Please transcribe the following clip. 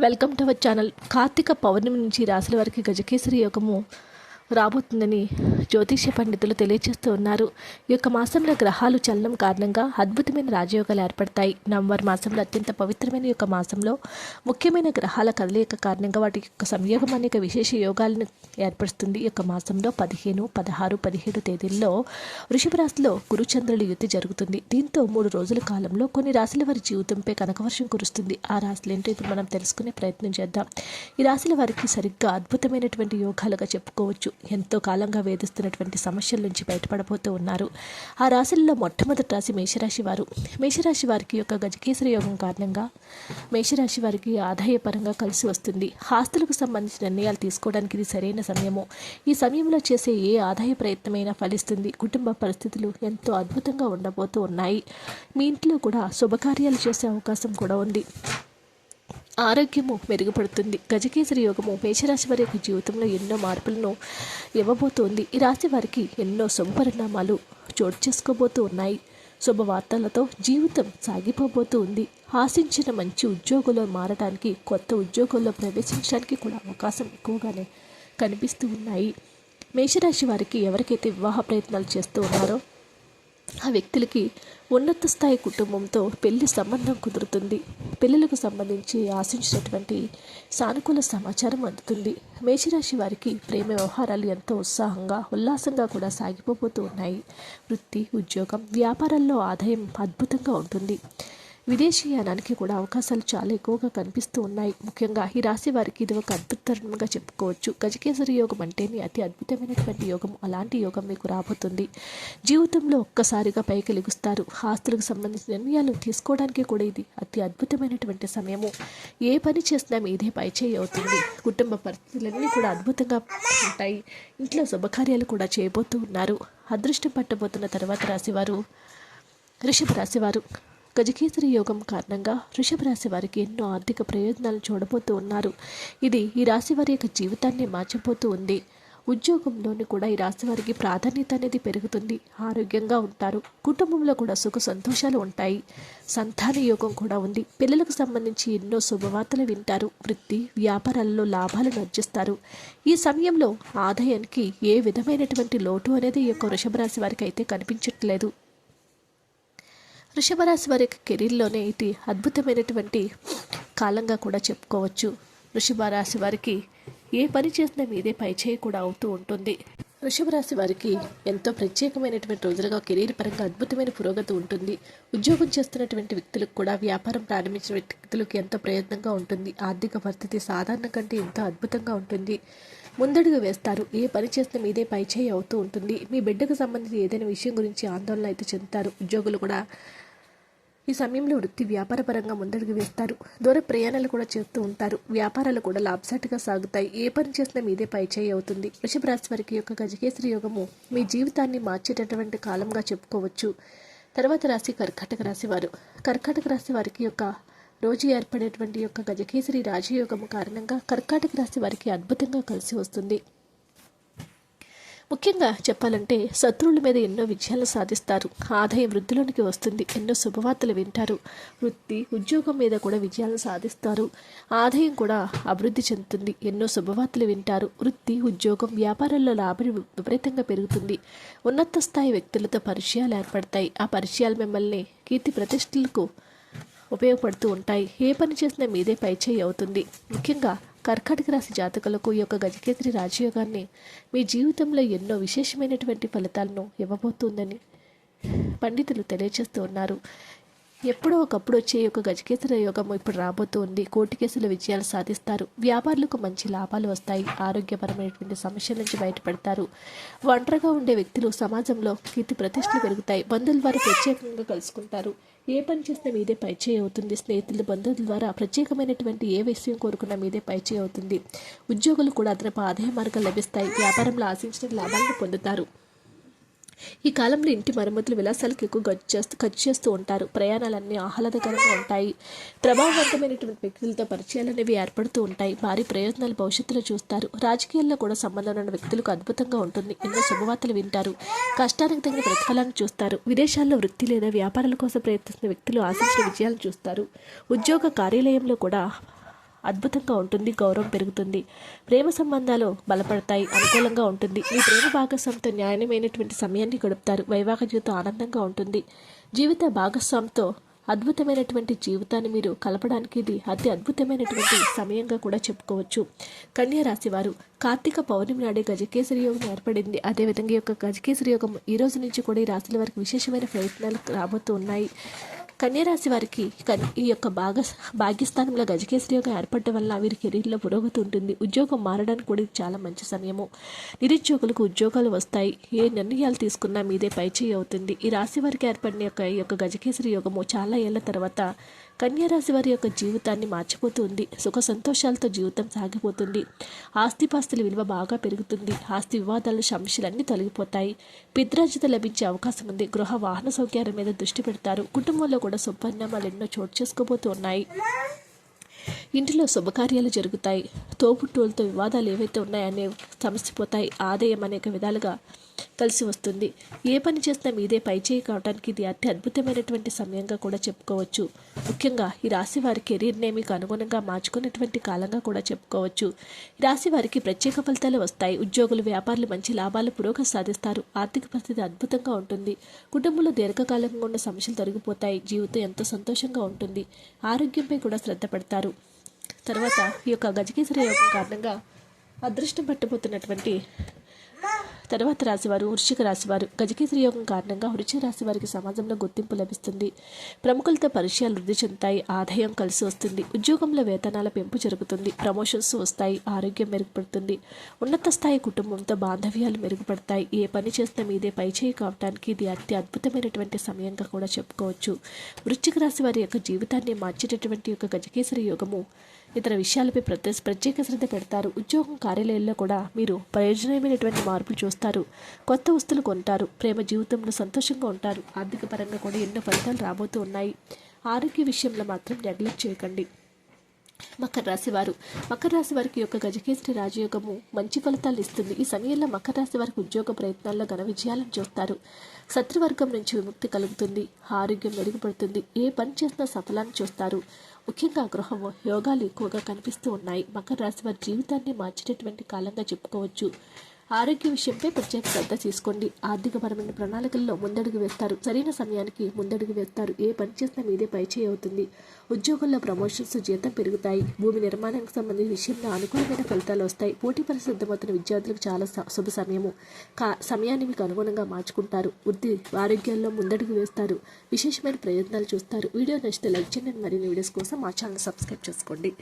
Welcome to our channel Karthika Pournami నుంచి రాశుల వారికి గజకేసరి యోగము రాబోతుందని జ్యోతిష్య పండితులు తెలియజేస్తూ ఉన్నారు. ఈ యొక్క మాసంలో గ్రహాలు చలనం కారణంగా అద్భుతమైన రాజయోగాలు ఏర్పడతాయి. నవంబర్ మాసంలో అత్యంత పవిత్రమైన యొక్క మాసంలో ముఖ్యమైన గ్రహాల కదలిక కారణంగా వాటి యొక్క సంయోగం అనేక విశేష యోగాలను ఏర్పరుస్తుంది. ఈ యొక్క మాసంలో పదిహేను పదహారు పదిహేడు తేదీల్లో వృషభ రాశిలో గురుచంద్రుల యుద్ధి జరుగుతుంది. దీంతో మూడు రోజుల కాలంలో కొన్ని రాశుల వారి జీవితంపై కనకవర్షం కురుస్తుంది. ఆ రాశులు ఏంటో ఇప్పుడు మనం తెలుసుకునే ప్రయత్నం చేద్దాం. ఈ రాశుల వారికి సరిగ్గా అద్భుతమైనటువంటి యోగాలుగా చెప్పుకోవచ్చు. ఎంతో కాలంగా వేధిస్తున్నటువంటి సమస్యల నుంచి బయటపడబోతూ ఉన్నారు. ఆ రాశుల్లో మొట్టమొదటి రాశి మేషరాశి వారు. మేషరాశి వారికి యొక్క గజకేసరి యోగం కారణంగా మేషరాశి వారికి ఆదాయపరంగా కలిసి వస్తుంది. ఆస్తులకు సంబంధించిన నిర్ణయాలు తీసుకోవడానికి ఇది సరైన సమయము. ఈ సమయంలో చేసే ఏ ఆదాయ ప్రయత్నమైనా ఫలిస్తుంది. కుటుంబ పరిస్థితులు ఎంతో అద్భుతంగా ఉండబోతూ ఉన్నాయి. మీ ఇంట్లో కూడా శుభకార్యాలు చేసే అవకాశం కూడా ఉంది. ఆరోగ్యము మెరుగుపడుతుంది. గజకేసరి యోగము మేషరాశి వారి యొక్క జీవితంలో ఎన్నో మార్పులను ఇవ్వబోతోంది. ఈ రాశి వారికి ఎన్నో శుభపరిణామాలు చోటు చేసుకోబోతూ ఉన్నాయి శుభవార్తలతో జీవితం సాగిపోబోతూ ఉంది ఆశించిన మంచి ఉద్యోగంలో మారడానికి కొత్త ఉద్యోగంలో ప్రవేశించడానికి కూడా అవకాశం ఎక్కువగానే కనిపిస్తూ ఉన్నాయి. మేషరాశి వారికి ఎవరికైతే వివాహ ప్రయత్నాలు చేస్తూ ఉన్నారో ఆ వ్యక్తులకి ఉన్నత స్థాయి కుటుంబంతో పెళ్ళి సంబంధం కుదురుతుంది. పెళ్ళిలకు సంబంధించి ఆశించినటువంటి సానుకూల సమాచారం అందుతుంది. మేషరాశి వారికి ప్రేమ వ్యవహారాలు ఎంతో ఉత్సాహంగా ఉల్లాసంగా కూడా సాగిపోతూ ఉన్నాయి. వృత్తి ఉద్యోగం వ్యాపారాల్లో ఆదాయం అద్భుతంగా ఉంటుంది. విదేశీయానానికి కూడా అవకాశాలు చాలా ఎక్కువగా కనిపిస్తూ ఉన్నాయి. ముఖ్యంగా ఈ రాశి వారికి ఇది ఒక అద్భుతంగా చెప్పుకోవచ్చు. గజకేసరి యోగం అంటేనే అతి అద్భుతమైనటువంటి యోగం. అలాంటి యోగం మీకు రాబోతుంది. జీవితంలో ఒక్కసారిగా పైకి లెగుస్తారు. ఆస్తులకు సంబంధించిన నిర్ణయాలు తీసుకోవడానికి కూడా ఇది అతి అద్భుతమైనటువంటి సమయము. ఏ పని చేసినా మీదే పైచేయి అవుతుంది. కుటుంబ పరిస్థితులన్నీ కూడా అద్భుతంగా ఉంటాయి. ఇంట్లో శుభకార్యాలు కూడా చేయబోతూ ఉన్నారు. అదృష్టం పట్టబోతున్న తర్వాత రాశివారు వృషభ రాశివారు గజకేసరి యోగం కారణంగా వృషభ రాశి వారికి ఎన్నో ఆర్థిక ప్రయోజనాలు చూడబోతూ ఉన్నారు. ఇది ఈ రాశి వారి యొక్క జీవితాన్ని మార్చిపోతూ ఉంది. ఉద్యోగంలోని కూడా ఈ రాశి వారికి ప్రాధాన్యత అనేది పెరుగుతుంది. ఆరోగ్యంగా ఉంటారు. కుటుంబంలో కూడా సుఖ సంతోషాలు ఉంటాయి. సంతాన యోగం కూడా ఉంది. పిల్లలకు సంబంధించి ఎన్నో శుభవార్తలు వింటారు. వృత్తి వ్యాపారాలలో లాభాలను అర్జిస్తారు ఈ సమయంలో ఆదాయానికి ఏ విధమైనటువంటి లోటు అనేది ఈ యొక్క వృషభ రాశి వారికి అయితే కనిపించట్లేదు. వృషభరాశి వారి యొక్క కెరీర్లోనే ఇది అద్భుతమైనటువంటి కాలంగా కూడా చెప్పుకోవచ్చు. వృషభ రాశి వారికి ఏ పని చేసినా మీదే పైచేయి కూడా అవుతూ ఉంటుంది. వృషభ రాశి వారికి ఎంతో ప్రత్యేకమైనటువంటి రోజులుగా కెరీర్ పరంగా అద్భుతమైన పురోగతి ఉంటుంది. ఉద్యోగం చేస్తున్నటువంటి వ్యక్తులకు కూడా వ్యాపారం ప్రారంభించిన వ్యక్తులకు ఎంతో ప్రయత్నంగా ఉంటుంది. ఆర్థిక పరిస్థితి సాధారణ కంటే ఎంతో అద్భుతంగా ఉంటుంది. ముందడుగు వేస్తారు. ఏ పని చేసిన మీదే పైచేయి అవుతూ ఉంటుంది. మీ బిడ్డకు సంబంధించి ఏదైనా విషయం గురించి ఆందోళన అయితే చెందుతారు. ఉద్యోగులు కూడా ఈ సమయంలో వృత్తి వ్యాపారపరంగా ముందడుగు వేస్తారు. దూర ప్రయాణాలు కూడా చేస్తూ ఉంటారు. వ్యాపారాలు కూడా లాభసాటిగా సాగుతాయి. ఏ పని చేసినా మీదే పైచేయి అవుతుంది. వృషభ రాశి వారికి యొక్క గజకేసరి యోగము మీ జీవితాన్ని మార్చేటటువంటి కాలంగా చెప్పుకోవచ్చు. తర్వాత రాశి కర్కాటక రాశి వారు. కర్కాటక రాశి వారికి యొక్క రోజు ఏర్పడేటువంటి యొక్క గజకేసరి రాజయోగము కారణంగా కర్కాటక రాశి వారికి అద్భుతంగా కలిసి వస్తుంది. ముఖ్యంగా చెప్పాలంటే శత్రువుల మీద ఎన్నో విజయాలు సాధిస్తారు. ఆదాయం వృద్ధిలోనికి వస్తుంది. ఎన్నో శుభవార్తలు వింటారు. వృత్తి ఉద్యోగం మీద కూడా విజయాలు సాధిస్తారు. ఆదాయం కూడా అభివృద్ధి చెందుతుంది. ఎన్నో శుభవార్తలు వింటారు. వృత్తి ఉద్యోగం వ్యాపారాల్లో లాభం విపరీతంగా పెరుగుతుంది. ఉన్నత స్థాయి వ్యక్తులతో పరిచయాలు ఏర్పడతాయి. ఆ పరిచయాలు మిమ్మల్ని కీర్తి ప్రతిష్టలకు ఉపయోగపడుతూ ఉంటాయి. ఏ పని చేసినా మీదే పైచేయి అవుతుంది. ముఖ్యంగా కర్కాటక రాశి జాతకులకు ఈ యొక్క గజకేసరి రాజయోగాన్ని మీ జీవితంలో ఎన్నో విశేషమైనటువంటి ఫలితాలను ఇవ్వబోతుందని పండితులు తెలియజేస్తూ ఉన్నారు. ఎప్పుడో ఒకప్పుడు వచ్చే యొక్క గజకేసర యోగం ఇప్పుడు రాబోతుంది. కోర్టు కేసుల విజయాలు సాధిస్తారు. వ్యాపారులకు మంచి లాభాలు వస్తాయి. ఆరోగ్యపరమైనటువంటి సమస్యల నుంచి బయటపడతారు. ఒంటరిగా ఉండే వ్యక్తులు సమాజంలో కీర్తి ప్రతిష్టలు పెరుగుతాయి. బంధువుల ద్వారా ప్రత్యేకంగా కలుసుకుంటారు. ఏ పని చేసినా మీదే పైచేయి అవుతుంది. స్నేహితులు బంధువుల ద్వారా ప్రత్యేకమైనటువంటి ఏ విషయం కోరుకున్నా మీదే పైచేయి అవుతుంది. ఉద్యోగులు కూడా అదనపు ఆదాయ మార్గాలు లభిస్తాయి. వ్యాపారంలో ఆశించిన లాభాలను పొందుతారు. ఈ కాలంలో ఇంటి మరమ్మతులు విలాసాలకు ఎక్కువ ఖర్చు చేస్తూ ఖర్చు చేస్తూ ఉంటారు. ప్రయాణాలన్నీ ఆహ్లాదకరంగా ఉంటాయి. ప్రభావవంతమైనటువంటి వ్యక్తులతో పరిచయాలు అనేవి ఏర్పడుతూ ఉంటాయి. భారీ ప్రయోజనాలు భవిష్యత్తులో చూస్తారు. రాజకీయాల్లో కూడా సంబంధం ఉన్న వ్యక్తులకు అద్భుతంగా ఉంటుంది. ఎన్నో శుభవార్తలు వింటారు. కష్టానికి తగిన ప్రతిఫలాన్ని చూస్తారు. విదేశాల్లో వృత్తి లేదా వ్యాపారాల కోసం ప్రయత్నిస్తున్న వ్యక్తులు ఆశించిన విజయాలను చూస్తారు. ఉద్యోగ కార్యాలయంలో కూడా అద్భుతంగా ఉంటుంది గౌరవం పెరుగుతుంది. ప్రేమ సంబంధాలు బలపడతాయి అనుకూలంగా ఉంటుంది. మీ ప్రేమ భాగస్వామితో న్యాయమైనటువంటి సమయాన్ని గడుపుతారు. వైవాహిక జీవితం ఆనందంగా ఉంటుంది. జీవిత భాగస్వామితో అద్భుతమైనటువంటి జీవితాన్ని మీరు కలపడానికి ఇది అతి అద్భుతమైనటువంటి సమయంగా కూడా చెప్పుకోవచ్చు. కన్యారాశి వారు కార్తీక పౌర్ణమి నాడే గజకేసరి యోగం ఏర్పడింది. అదేవిధంగా ఈ యొక్క గజకేసరి యోగం ఈ రోజు నుంచి కూడా ఈ రాశుల వారికి విశేషమైన ప్రయత్నాలు రాబోతూ ఉన్నాయి. కన్యరాశి వారికి కన్- ఈ యొక్క భాగ భాగ్యస్థానంలో గజకేశ్వరి యొక్క ఏర్పడటం వల్ల వీరి కెరీర్లో పురోగతి ఉంటుంది. ఉద్యోగం మారడానికి కూడా ఇది చాలా మంచి సమయము. నిరుద్యోగులకు ఉద్యోగాలు వస్తాయి. ఏ నిర్ణయాలు తీసుకున్నా మీదే పైచేయి అవుతుంది. ఈ రాశి వారికి ఏర్పడిన యొక్క ఈ యొక్క గజకేశ్వరి యోగము చాలా ఏళ్ళ తర్వాత కన్యారాశి వారి యొక్క జీవితాన్ని మార్చిపోతుంది. సుఖ సంతోషాలతో జీవితం సాగిపోతుంది. ఆస్తిపాస్తుల విలువ బాగా పెరుగుతుంది. ఆస్తి వివాదాలు సమస్యలన్నీ తొలగిపోతాయి. పిత్రాజిత లభించే అవకాశం ఉంది. గృహ వాహన సౌకర్యాల మీద దృష్టి పెడతారు. కుటుంబంలో కూడా శుభపరిణామాలు ఎన్నో చోటు చేసుకోబోతూ ఉన్నాయి. ఇంటిలో శుభకార్యాలు జరుగుతాయి. తోబుట్టువులతో వివాదాలు ఏవైతే ఉన్నాయనే సమస్యపోతాయి ఆదాయం అనేక విధాలుగా కలిసి వస్తుంది. ఏ పని చేసినా మీదే పైచేయి కావడానికి ఇది అతి అద్భుతమైనటువంటి సమయంగా కూడా చెప్పుకోవచ్చు. ముఖ్యంగా ఈ రాశి వారి కెరీర్నే మీకు అనుగుణంగా మార్చుకున్నటువంటి కాలంగా కూడా చెప్పుకోవచ్చు. ఈ రాశి వారికి ప్రత్యేక ఫలితాలు వస్తాయి. ఉద్యోగులు వ్యాపారులు మంచి లాభాలు పురోగతి సాధిస్తారు. ఆర్థిక పరిస్థితి అద్భుతంగా ఉంటుంది. కుటుంబంలో దీర్ఘకాలంగా ఉన్న సమస్యలు తొలగిపోతాయి. జీవితం ఎంతో సంతోషంగా ఉంటుంది. ఆరోగ్యంపై కూడా శ్రద్ధ పెడతారు. తర్వాత ఈ యొక్క గజకేసరి యోగం కారణంగా అదృష్టం పట్టబోతున్నటువంటి తర్వాత రాశివారు వృశ్చిక రాశివారు. గజకేసరి యోగం కారణంగా వృశ్చిక రాశి వారికి సమాజంలో గుర్తింపు లభిస్తుంది. ప్రముఖులతో పరిచయాలు వృద్ధి చెందుతాయి. ఆదాయం కలిసి వస్తుంది. ఉద్యోగంలో వేతనాల పెంపు జరుగుతుంది. ప్రమోషన్స్ వస్తాయి. ఆరోగ్యం మెరుగుపడుతుంది. ఉన్నత స్థాయి కుటుంబంతో బాంధవ్యాలు మెరుగుపడతాయి. ఏ పని చేస్తే మీదే పైచేయి కావడానికి ఇది అతి అద్భుతమైనటువంటి సమయంగా కూడా చెప్పుకోవచ్చు. వృశ్చిక రాశి వారి యొక్క జీవితాన్ని మార్చేటటువంటి యొక్క గజకేసరి యోగము. ఇతర విషయాలపై ప్రత్యేక ప్రత్యేక శ్రద్ధ పెడతారు. ఉద్యోగం కార్యాలయాల్లో కూడా మీరు ప్రయోజనమైనటువంటి మార్పులు చూస్తారు. కొత్త వస్తువులు కొంటారు. ప్రేమ జీవితంలో సంతోషంగా ఉంటారు. ఆర్థిక పరంగా కూడా ఎన్నో ఫలితాలు రాబోతూ ఉన్నాయి. ఆరోగ్య విషయంలో మాత్రం నెగ్లెక్ట్ చేయకండి. మకర రాశి వారు. మకర రాశి వారికి యొక్క గజకేసరి రాజయోగము మంచి ఫలితాలు ఇస్తుంది. ఈ సమయంలో మకర రాశి వారికి ఉద్యోగ ప్రయత్నాల్లో ఘన విజయాలను చూస్తారు. శత్రువర్గం నుంచి విముక్తి కలుగుతుంది. ఆరోగ్యం మెరుగుపడుతుంది. ఏ పని చేసినా సఫలాన్ని చూస్తారు. ముఖ్యంగా గృహ యోగాలు ఎక్కువగా కనిపిస్తూ ఉన్నాయి. మకర రాశి వారి జీవితాన్ని మార్చేటటువంటి కాలంగా చెప్పుకోవచ్చు. ఆరోగ్య విషయంపై ప్రత్యేక శ్రద్ధ తీసుకోండి. ఆర్థికపరమైన ప్రణాళికల్లో ముందడుగు వేస్తారు. సరైన సమయానికి ముందడుగు వేస్తారు. ఏ పని చేసినా మీదే పైచేయి అవుతుంది. ఉద్యోగంలో ప్రమోషన్స్ జీతం పెరుగుతాయి. భూమి నిర్మాణానికి సంబంధించిన విషయంలో అనుకూలమైన ఫలితాలు వస్తాయి. పోటీ పరిశుద్ధమవుతున్న విద్యార్థులకు చాలా స- శుభ సమయము. కా సమయాన్ని మీకు అనుగుణంగా మార్చుకుంటారు. వృద్ధి ఆరోగ్యాల్లో ముందడుగు వేస్తారు. విశేషమైన ప్రయత్నాలు చూస్తారు. వీడియో నచ్చితే లైక్ చేయండి. మరిన్ని వీడియోస్ కోసం మా ఛానల్ సబ్స్క్రైబ్ చేసుకోండి.